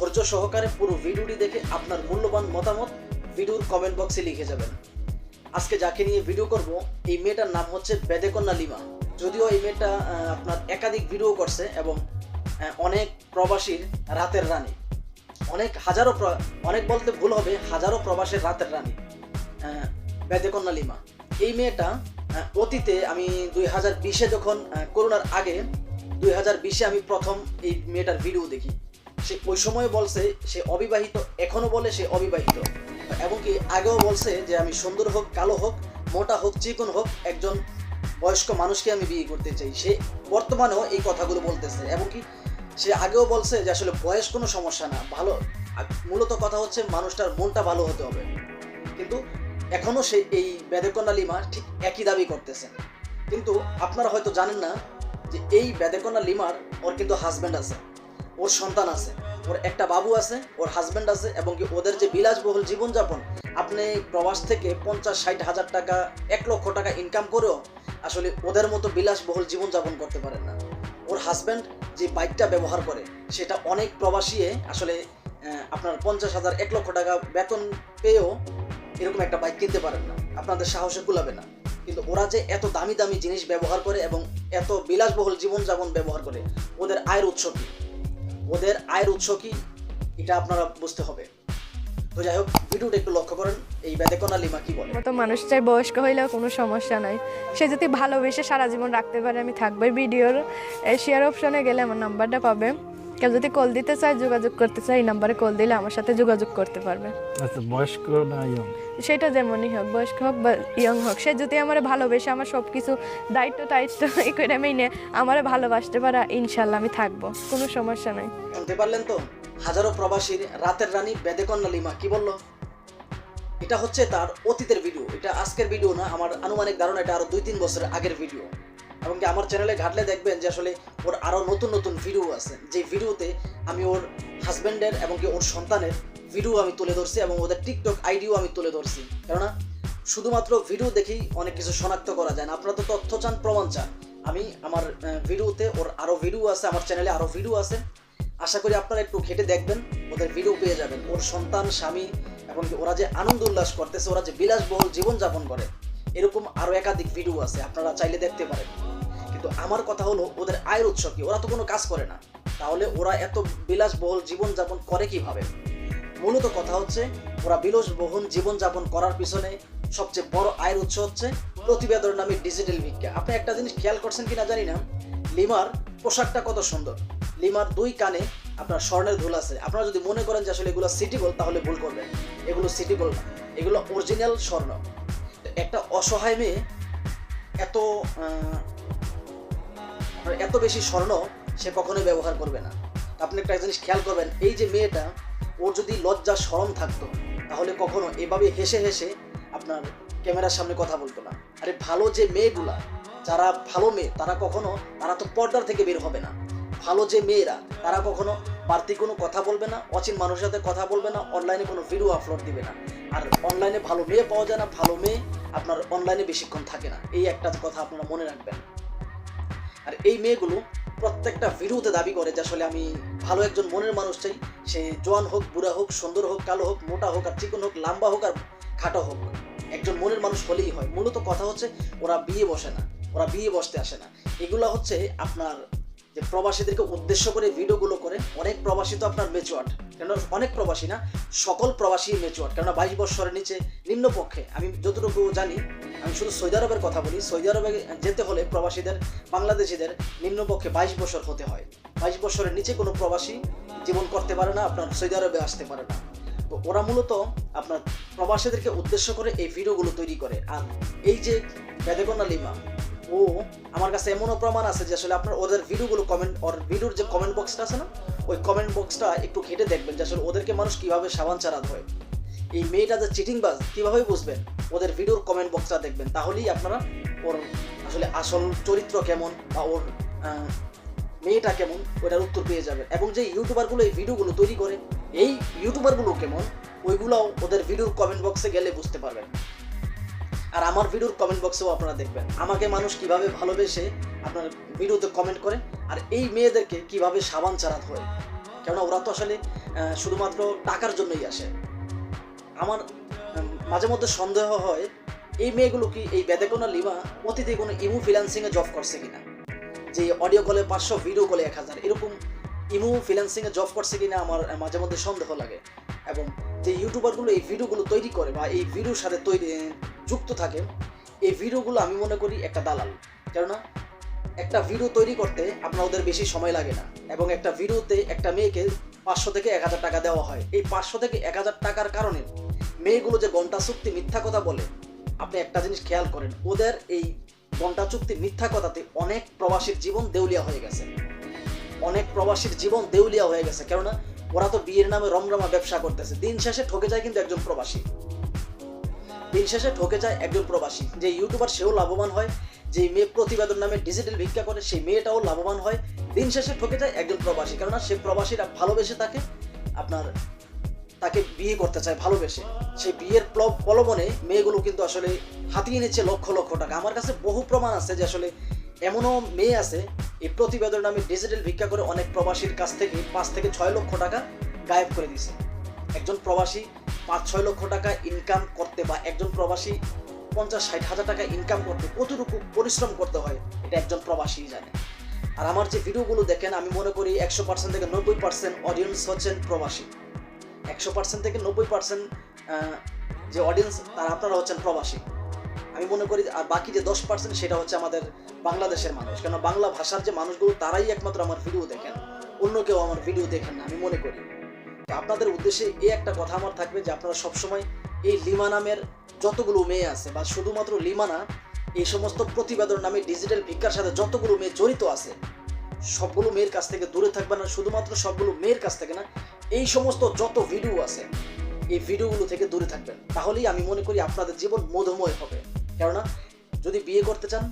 ধৈর্য সহকারে পুরো ভিডিওটি দেখে আপনার মূল্যবান মতামত ভিডিওর কমেন্ট বক্সে লিখে যাবেন। আজকে যাকে নিয়ে ভিডিও করব, এই মেয়েটার নাম হচ্ছে বেদেকন্যা লিমা। যদিও এই মেয়েটা আপনার একাধিক ভিডিও করছে এবং অনেক প্রবাসীর রাতের রানী। অনেক হাজারো অনেক বলতে ভুল হবে, হাজারো প্রবাসের রাতের রানী বেদেকন্যা লিমা। এই মেয়েটা অতীতে আমি দুই হাজার বিশে যখন করোনার আগে, দুই হাজার বিশে আমি প্রথম এই মেয়েটার ভিডিও দেখি। সে ওই সময় বলছে, সে অবিবাহিত, এখনও বলে সে অবিবাহিত। এবং কি আগেও বলছে যে আমি সুন্দর হোক, কালো হোক, মোটা হোক যে চিকন হোক, একজন বয়স্ক মানুষকে আমি বিয়ে করতে চাই। সে বর্তমানেও এই কথাগুলো বলতেছে। এবং কি সে আগেও বলছে যে আসলে বয়স কোনো সমস্যা না, ভালো। মূলত কথা হচ্ছে মানুষটার মনটা ভালো হতে হবে। কিন্তু এখনও সে এই বেদেকন্যা লিমা ঠিক একই দাবি করতেছে। কিন্তু আপনারা হয়তো জানেন না যে এই বেদেকন্যা লিমার, ওর কিন্তু হাজব্যান্ড আছে। ওর সন্তান আছে, ওর একটা বাবু আছে, ওর হাজব্যান্ড আছে এবং কি ওদের যে বিলাসবহুল জীবনযাপন, আপনি প্রবাস থেকে পঞ্চাশ, ষাট হাজার টাকা, এক লক্ষ টাকা ইনকাম করেও আসলে ওদের মতো বিলাসবহুল জীবনযাপন করতে পারেন না। ওর হাজব্যান্ড যে বাইকটা ব্যবহার করে, সেটা অনেক প্রবাসীয়ে আসলে আপনার পঞ্চাশ হাজার, এক লক্ষ টাকা বেতন পেয়েও এরকম একটা বাইক কিনতে পারেন না। আপনাদের সাহসে কুলাবে না। কিন্তু ওরা যে এত দামি দামি জিনিস ব্যবহার করে এবং এত বিলাসবহুল জীবনযাপন ব্যবহার করে, ওদের আয়ের উৎস কী? ওদের আয়ের উৎস কি? এটা আপনারা বুঝতে হবে। তো যাই হোক, ভিডিওটা একটু লক্ষ্য করেন, এই বেদেকনা লিমা কি বলে? মতো মানুষ চাই বয়স্ক হইলেও কোনো সমস্যা নাই। সে যদি ভালোবেসে সারা জীবন রাখতে পারে, আমি থাকব ভিডিওর। শেয়ার অপশনে গেলে আমার নাম্বারটা পাবে। কেউ যদি কল দিতে চায় যোগাযোগ করতে চায় এই নাম্বারে কল দিলে আমার সাথে যোগাযোগ করতে পারবে। আচ্ছা বয়স্ক না ইয়ং সেটা যেমনই হোক বয়স্ক হোক বা ইয়ং হোক সে যদি আমার ভালোবেসে আমার সব কিছু দায়িত্ব টাইত্ব এই করে মেনে আমার ভালোবাসতে পারে ইনশাল্লাহ আমি থাকব কোনো সমস্যা নাই। শুনতে পারলেন তো? হাজারো প্রবাসীর রাতের রানী বেদেকন্যা লিমা কি বলল? এটা হচ্ছে তার অতীতের ভিডিও এটা আজকের ভিডিও না আমার আনুমানিক ধারণা এটা আরও দুই তিন বছরের আগের ভিডিও এবং কি আমার চ্যানেলে ঘাটলে দেখবেন যে আসলে ওর আরও নতুন নতুন ভিডিও আছে। যে ভিডিওতে আমি ওর হাজব্যান্ডের এবং কি ওর সন্তানের ভিডিও আমি তুলে ধরছি এবং ওদের টিকটক আইডিও আমি তুলে ধরছি। কেননা শুধুমাত্র ভিডিও দেখেই অনেক কিছু শনাক্ত করা যায় না। আপনারা তো তথ্য চান, প্রমাণ চান। আমি আমার ভিডিওতে ওর আরও ভিডিও আছে, আমার চ্যানেলে আরও ভিডিও আছে। আশা করি আপনারা একটু ঘেটে দেখবেন, ওদের ভিডিও পেয়ে যাবেন। ওর সন্তান, স্বামী এবং ওরা যে আনন্দ উল্লাস করতেছে, ওরা যে বিলাসবহুল জীবনযাপন করে এরকম আরও একাধিক ভিডিও আছে, আপনারা চাইলে দেখতে পারেন। কিন্তু আমার কথা হলো, ওদের আয়ের উৎস কি? ওরা তো কোনো কাজ করে না। তাহলে ওরা এত বিলাসবহুল জীবনযাপন করে কীভাবে? মূলত কথা হচ্ছে, ওরা বিলাসবহুল জীবনযাপন করার পিছনে সবচেয়ে বড় আয়ের উৎস হচ্ছে প্রতিবেদন নামে ডিজিটাল ভিক্ষা আপনি একটা জিনিস খেয়াল করছেন কিনা জানি না? লিমার পোশাকটা কত সুন্দর। লিমার দুই কানে আপনার স্বর্ণের ধুল আছে। আপনারা যদি মনে করেন যে আসলে এগুলো সিটি গোল্ড তাহলে ভুল করবেন। এগুলো সিটি গোল্ড না। এগুলো অরিজিনাল স্বর্ণ। একটা অসহায় মেয়ে এত এত বেশি স্বর্ণ সে কখনোই ব্যবহার করবে না। আপনি একটা জিনিস খেয়াল করবেন, এই যে মেয়েটা, ওর যদি লজ্জা শরম থাকতো, তাহলে কখনো এভাবে হেসে হেসে আপনার ক্যামেরার সামনে কথা বলতো না। আরে ভালো যে মেয়েগুলা, যারা ভালো মেয়ে, তারা কখনো, তারা তো পর্দার থেকে বের হবে না। ভালো যে মেয়েরা, তারা কখনো বাড়তি কোনো কথা বলবে না, অচিন মানুষের সাথে কথা বলবে না অনলাইনে কোনো ভিডিও আপলোড দিবে না। আর অনলাইনে ভালো মেয়ে পাওয়া যায় না, ভালো মেয়ে আপনার অনলাইনে বেশিক্ষণ থাকে না। এই একটা কথা আপনারা মনে রাখবেন। আর এই মেয়েগুলো প্রত্যেকটা ভিডিওতে দাবি করে যে আসলে আমি ভালো একজন মনের মানুষ চাই। সে জোয়ান হোক, বুড়া হোক, সুন্দর হোক, কালো হোক, মোটা হোক, আর চিকন হোক, লম্বা হোক, আর খাটো হোক। একজন মনের মানুষ হলেই হয়। মূলত কথা হচ্ছে, ওরা বিয়ে বসে না। ওরা বিয়ে বসতে আসে না। এগুলো হচ্ছে আপনার যে প্রবাসীদেরকে উদ্দেশ্য করে ভিডিওগুলো করে, অনেক প্রবাসী তো আপনার মেচুয়ার্ড কেন অনেক প্রবাসী না, সকল প্রবাসী মেচুয়ার্ড কেননা বাইশ বছরের নিচে নিম্নপক্ষে। আমি যতটুকু জানি, আমি শুধু সৌদি আরবের কথা বলি, সৌদি আরবে যেতে হলে প্রবাসীদের, বাংলাদেশিদের নিম্নপক্ষে বাইশ বছর হতে হয়। বাইশ বছরের নিচে কোনো প্রবাসী জীবন করতে পারে না, আপনার সৌদি আরবে আসতে পারে না। তো ওরা মূলত আপনার প্রবাসীদেরকে উদ্দেশ্য করে এই ভিডিওগুলো তৈরি করে। আর এই যে বেদেকন্যা লিমা ও, আমার কাছে এমনও প্রমাণ আছে যে আসলে আপনার ওদের ভিডিওগুলো কমেন্ট ওর ভিডিওর যে কমেন্ট বক্সটা আছে না, ওই কমেন্ট বক্সটা একটু ঘেটে দেখবেন যে আসলে ওদেরকে মানুষ কীভাবে সাবান চারাত হয়। এই মেয়েটা যে চিটিং বাজ কীভাবে বুঝবেন? ওদের ভিডিওর কমেন্ট বক্সটা দেখবেন, তাহলেই আপনারা ওর আসলে আসল চরিত্র কেমন বা ওর মেয়েটা কেমন, ওটার উত্তর পেয়ে যাবেন। এবং যে ইউটিউবারগুলো এই ভিডিওগুলো তৈরি করে, এই ইউটিউবারগুলো কেমন, ওইগুলোও ওদের ভিডিওর কমেন্ট বক্সে গেলে বুঝতে পারবেন। আর আমার ভিডিওর কমেন্ট বক্সেও আপনারা দেখবেন। আমাকে মানুষ কীভাবে ভালোবেসে আপনার ভিডিওতে কমেন্ট করে আর এই মেয়েদেরকে কীভাবে সাবান চারাত হয়। কেননা ওরা তো আসলে শুধুমাত্র টাকার জন্যই আসে। আমার মাঝে মধ্যে সন্দেহ হয়, এই মেয়েগুলো কি এই বেদেকোনা লিমা অতীতে কোনো ইমু ফ্রিল্যান্সিংয়ে জব করছে কিনা? যে অডিও কলে পাঁচশো ভিডিও কলে এক হাজার, এরকম ইমু ফ্রিল্যান্সিংয়ে জব করছে কিনা আমার, মাঝে মধ্যে সন্দেহ লাগে। এবং যে ইউটিউবারগুলো এই ভিডিওগুলো তৈরি করে বা এই ভিডিওর সাথে তৈরি যুক্ত থাকে, এই ভিডিওগুলো আমি মনে করি একটা দালাল। কেননা একটা ভিডিও তৈরি করতে আপনার ওদের বেশি সময় লাগে না এবং একটা ভিডিওতে একটা মেয়েকে পাঁচশো থেকে এক হাজার টাকা দেওয়া হয়। এই পাঁচশো থেকে এক হাজার টাকার কারণে মেয়েগুলো যে ঘণ্টা চুক্তি মিথ্যা কথা বলে, আপনি একটা জিনিস খেয়াল করেন, ওদের এই ঘণ্টা চুক্তি মিথ্যা কথাতে অনেক প্রবাসীর জীবন দেউলিয়া হয়ে গেছে। অনেক প্রবাসীর জীবন দেউলিয়া হয়ে গেছে। কেননা ওরা তো বিয়ের নামে রমরমা ব্যবসা করতেছে। দিন শেষে ঠকে যায় কিন্তু একজন প্রবাসী। দিন শেষে ঠকে যায় একজন প্রবাসী। যে ইউটিউবার সেও লাভবান হয় যে মেয়ে প্রতিবেদন নামে ডিজিটাল ভিক্ষা করে, সেই মেয়েটাও লাভবান হয়। দিন শেষে ঠকে যায় একজন প্রবাসী। কেননা সে প্রবাসীরা ভালোবেসে তাকে আপনার, তাকে বিয়ে করতে চায়, ভালোবেসে। সেই বিয়ের প্ল- প্রলোভনে মেয়েগুলো কিন্তু আসলে হাতিয়ে নিচ্ছে লক্ষ লক্ষ টাকা। আমার কাছে বহু প্রমাণ আছে যে আসলে এমনও মেয়ে আছে, এই প্রতিবেদন নামে ডিজিটাল ভিক্ষা করে অনেক প্রবাসীর কাছ থেকে পাঁচ থেকে ছয় লক্ষ টাকা গায়েব করে দিছে একজন প্রবাসী পাঁচ ছয় লক্ষ টাকা ইনকাম করতে বা একজন প্রবাসী পঞ্চাশ ষাট হাজার টাকা ইনকাম করতে কতটুকু পরিশ্রম করতে হয়, এটা একজন প্রবাসী জানে। আর আমার যে ভিডিওগুলো দেখেন, আমি মনে করি একশো পার্সেন্ট থেকে নব্বই পার্সেন্ট অডিয়েন্স হচ্ছেন প্রবাসী। একশো পার্সেন্ট থেকে নব্বই পার্সেন্ট যে অডিয়েন্স তারা আপনারা হচ্ছেন প্রবাসী। আমি মনে করি আর বাকি যে দশ পার্সেন্ট সেটা হচ্ছে আমাদের বাংলাদেশের মানুষ। কেন বাংলা ভাষার যে মানুষগুলো, তারাই একমাত্র আমার ভিডিও দেখেন। অন্য কেউ আমার ভিডিও দেখেন না, আমি মনে করি। আপনাদের উদ্দেশ্যে এই একটা কথা আমার থাকবে যে, আপনারা সবসময় এই লিমা নামের যতগুলো মেয়ে আছে, বা শুধুমাত্র লিমা না, এই সমস্ত প্রতিবেদন নামে ডিজিটাল ভিক্ষার সাথে যতগুলো মেয়ে জড়িত আছে, সবগুলো মেয়ের কাছ থেকে দূরে থাকবে না, শুধুমাত্র সবগুলো মেয়ের কাছ থেকে না, এই সমস্ত যত ভিডিও আছে, এই ভিডিওগুলো থেকে দূরে থাকবেন। তাহলেই আমি মনে করি আপনাদের জীবন মধুময় হবে। কেননা যদি বিয়ে করতে চান,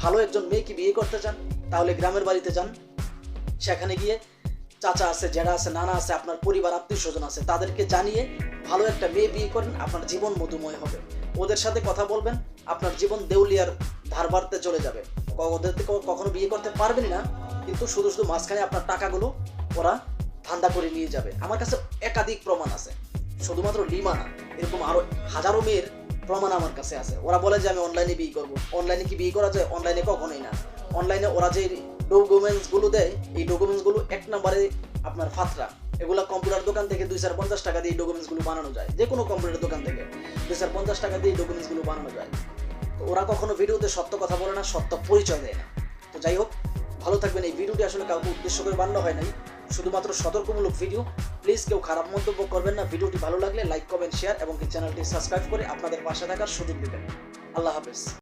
ভালো একজন মেয়েকে বিয়ে করতে চান, তাহলে গ্রামের বাড়িতে যান। সেখানে গিয়ে চাচা আছে, জেঠা আছে, নানা আছে, আপনার পরিবার, আত্মীয় স্বজন আছে, তাদেরকে জানিয়ে ভালো একটা মেয়ে বিয়ে করেন, আপনার জীবন মধুময় হবে। ওদের সাথে কথা বলবেন, আপনার জীবন দেউলিয়ার ধার বাড়তে চলে যাবে। ওদের কখনো বিয়ে করতে পারবেন না, কিন্তু শুধু শুধু মাঝখানে আপনার টাকাগুলো ওরা ধান্দা করে নিয়ে যাবে। আমার কাছে একাধিক প্রমাণ আছে, শুধুমাত্র লিমা না, এরকম আরও হাজারো মেয়ের প্রমাণ আমার কাছে আছে। ওরা বলে যে আমি অনলাইনে বিয়ে করব। অনলাইনে কি বিয়ে করা যায়? অনলাইনে কখনোই না। অনলাইনে ওরা যে ডকুমেন্টসগুলো দেয়, এই ডকুমেন্টসগুলো এক নম্বরে আপনার ফাতরা। এগুলা কম্পিউটার দোকান থেকে দুই চার পঞ্চাশ টাকা দিয়ে ডকুমেন্টসগুলো বানানো যায়। যে কোনো কম্পিউটার দোকান থেকে দুই চার পঞ্চাশ টাকা দিয়ে ডকুমেন্টসগুলো বানানো যায়। তো ওরা কখনো ভিডিওতে সত্য কথা বলে না, সত্য পরিচয় দেয় না। তো যাই হোক, ভালো থাকবেন। এই ভিডিওটি আসলে কাউকে উদ্দেশ্য করে বানানো হয় নাই। শুধুমাত্র সতর্কমূলক ভিডিও প্লিজ কেউ খারাপ মন্তব্য করবেন না। ভিডিওটি ভালো লাগলে লাইক কমেন্ট শেয়ার এবং চ্যানেলটি সাবস্ক্রাইব করে আপনাদের পাশে থাকার সুযোগ দেবেন। আল্লাহ হাফেজ।